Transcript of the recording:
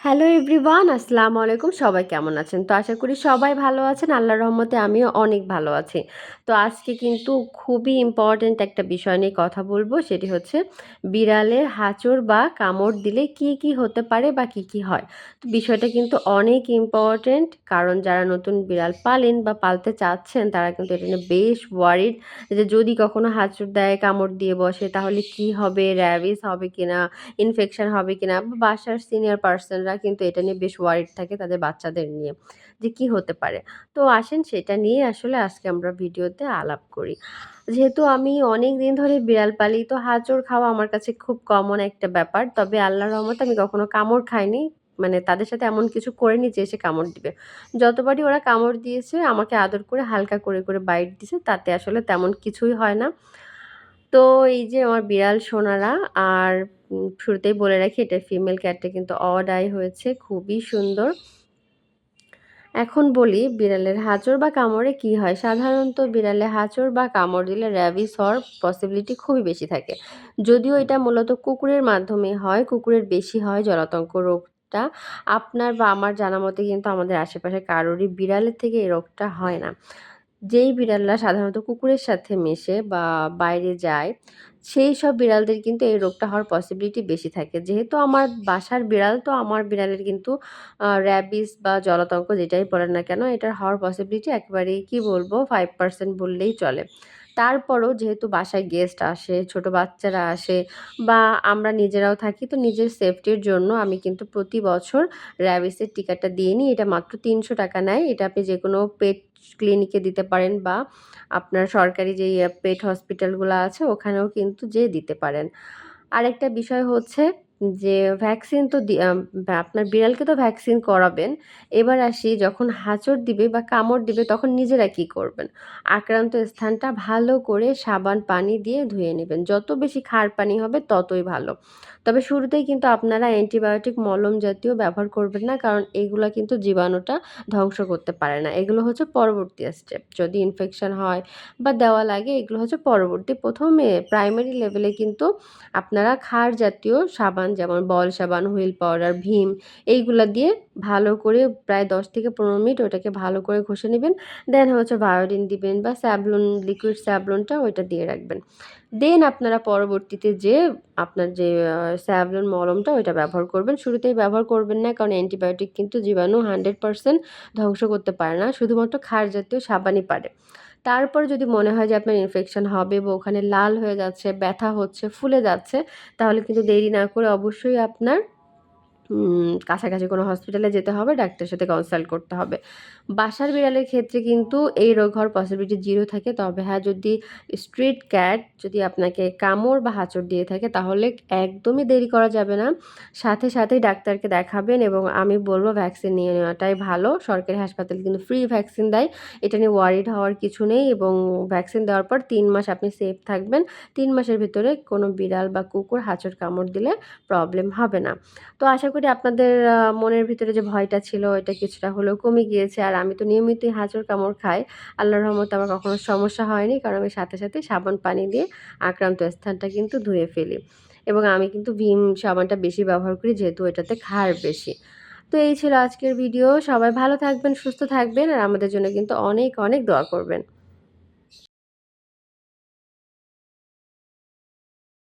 Hello everyone আসসালামু আলাইকুম সবাই কেমন আছেন? তো আশা করি সবাই ভালো আছেন। আল্লাহর রহমতে আমিও অনেক ভালো আছি। তো আজকে কিন্তু খুবই ইম্পর্ট্যান্ট একটা বিষয় নিয়ে কথা বলব। সেটি হচ্ছে বিড়ালের হাঁচড় বা কামড় দিলে কি কি হতে পারে বা কি কি হয়? তো বিষয়টা কিন্তু অনেক ইম্পর্ট্যান্ট কারণ যারা নতুন বিড়াল পালেন বা পালতে চাচ্ছেন, তারা কিন্তু এটা নিয়ে বেশ ওয়ারিড যে যদি কখনো হাঁচড় দেয়, কামড় দিয়ে বসে, তাহলে কি হবে? র্যাবিস হবে কিনা? ইনফেকশন হবে কিনা? বাসার সিনিয়র পার্সনরা কিন্তু এটা নিয়ে বেশ ওয়ারিড থাকে তাদের বাচ্চাদের নিয়ে যে কি হতে পারে। তো আসেন সেটা নিয়ে আসলে আজকে আমরা ভিডিওতে আলাপ করি। যেহেতু আমি অনেক দিন ধরে বিড়াল পালি তো হাঁচড় খাওয়া আমার কাছে খুব কমন একটা ব্যাপার, তবে আল্লাহর রহমতে আমি কখনো কামড় খাইনি মানে তাদের সাথে এমন কিছু করেনি যে এসে কামড় দিবে। যতবারই ওরা কামড় দিয়েছে, আমাকে আদর করে হালকা করে করে বাইট দিছে, তাতে আসলে তেমন কিছুই হয় না। তো এই যে আমার বিড়াল সোনারা আর শুরুতেই বলে রাখি এটা ফিমেল ক্যাটটা কিন্তু অড আই হয়েছে, খুবই সুন্দর। এখন বলি বিড়ালের হাঁচড় বা কামড়ে কি হয়? সাধারণত বিড়ালে হাঁচড় বা কামড় দিলে র্যাবিস হওয়ার পসিবিলিটি খুবই বেশি থাকে। যদিও এটা মূলত কুকুরের মাধ্যমে হয়, কুকুরের বেশি হয় জলাতঙ্ক রোগটা। আপনার বা আমার জানা মতে কিন্তু আমাদের আশেপাশে কারোরই বিড়ালের থেকে এই রোগটা হয় না। যেই বিড়ালরা সাধারণত কুকুরের সাথে মেশে বা বাইরে যায়, সেই সব বিড়ালদের কিন্তু এই রোগটা হওয়ার পসিবিলিটি বেশি থাকে। যেহেতু আমার বাসার বিড়াল, তো আমার বিড়ালের কিন্তু র্যাবিস বা জলাতঙ্ক যেটাই বলেন না কেন, এটার হওয়ার পসিবিলিটি একেবারেই কি বলব ফাইভ পার্সেন্ট বললেই চলে। তারপরও যেহেতু বাসায় গেস্ট আসে, ছোট বাচ্চারা আসে বা আমরা নিজেরাও থাকি, তো নিজের সেফটির জন্য আমি কিন্তু প্রতি বছর র্যাবিসের টিকাটা দিয়ে নিই। এটা মাত্র তিনশো টাকা নেয়। এটা আপনি যে কোনো পেট ক্লিনিকে দিতে পারেন বা আপনার সরকারি যেই পেট হসপিটালগুলো আছে, ওখানেও কিন্তু যেয়ে দিতে পারেন। আরেকটা বিষয় হচ্ছে যে ভ্যাকসিন তো আপনার বিড়ালকে তো ভ্যাকসিন করাবেন। এবার আসি যখন হাঁচড় দিবে বা কামড় দিবে তখন নিজেরা কি করবেন? আক্রান্ত স্থানটা ভালো করে সাবান, পানি দিয়ে ধুয়ে নেবেন। যত বেশি খার পানি হবে ততই ভালো। তবে শুরুতেই কিন্তু আপনারা অ্যান্টিবায়োটিক মলম জাতীয় ব্যবহার করবেন না, কারণ এগুলো কিন্তু জীবাণুটা ধ্বংস করতে পারে না। এগুলো হচ্ছে পরবর্তী স্টেপ যদি ইনফেকশন হয় বা দেওয়া লাগে, এগুলো হচ্ছে পরবর্তী। প্রথমে প্রাইমারি লেভেলে কিন্তু আপনারা খার জাতীয় সাবান যেমন বল সাবান, হুইল পাউডার, ভীম, এইগুলো দিয়ে ভালো করে প্রায় দশ থেকে পনেরো মিনিট ওটাকে ভালো করে ঘষে নেবেন। দেন হচ্ছে বায়োডিন দিবেন বা স্যাবলুন, লিকুইড স্যাবলুনটা ওইটা দিয়ে রাখবেন। দেন আপনারা পরবর্তীতে যে আপনার যে স্যাভলন মলমটা ওইটা ব্যবহার করবেন। শুরুতেই ব্যবহার করবেন না, কারণ অ্যান্টিবায়োটিক কিন্তু জীবাণু হান্ড্রেড পারসেন্ট ধ্বংস করতে পারে না। শুধুমাত্র খার জাতীয় সাবানই পারে। তারপরে যদি মনে হয় যে আপনার ইনফেকশান হবে বা ওখানে লাল হয়ে যাচ্ছে, ব্যথা হচ্ছে, ফুলে যাচ্ছে, তাহলে কিন্তু দেরি না করে অবশ্যই আপনার কাছাকাছি কোনো হসপিটালে যেতে হবে, ডাক্তারের সাথে কনসাল্ট করতে হবে। বাসার বিড়ালের ক্ষেত্রে কিন্তু এই রোগ হওয়ার পসিবিলিটি জিরো থাকে। তবে হ্যাঁ যদি স্ট্রিট ক্যাট যদি আপনাকে কামড় বা হাঁচড় দিয়ে থাকে, তাহলে একদমই দেরি করা যাবে না। সাথে সাথেই ডাক্তারকে দেখাবেন এবং আমি বলব ভ্যাকসিন নিয়ে নেওয়াটাই ভালো। সরকারি হাসপাতালে কিন্তু ফ্রি ভ্যাকসিন দেয়। এটা নিয়ে ওয়ারিড হওয়ার কিছু নেই এবং ভ্যাকসিন দেওয়ার পর তিন মাস আপনি সেফ থাকবেন। তিন মাসের ভিতরে কোনো বিড়াল বা কুকুর হাঁচড় কামড় দিলে প্রবলেম হবে না। তো আশা করি আপনাদের মনের ভিতরে যে ভয়টা ছিল এটা কিছুটা হলেও কমে গিয়েছে। আর আমি তো নিয়মিতই হাঁচড় কামড় খাই। আল্লাহর রহমতে আমার কখনো সমস্যা হয়নি, কারণ আমি সাথে সাথে সাবান পানি দিয়ে আক্রান্ত স্থানটা কিন্তু ধুয়ে ফেলি। এবং আমি কিন্তু ভীম সাবানটা বেশি ব্যবহার করি, যেহেতু এটাতে খার বেশি। তো এই ছিল আজকের ভিডিও। সবাই ভালো থাকবেন, সুস্থ থাকবেন। আর আমাদের জন্য কিন্তু অনেক অনেক দোয়া করবেন।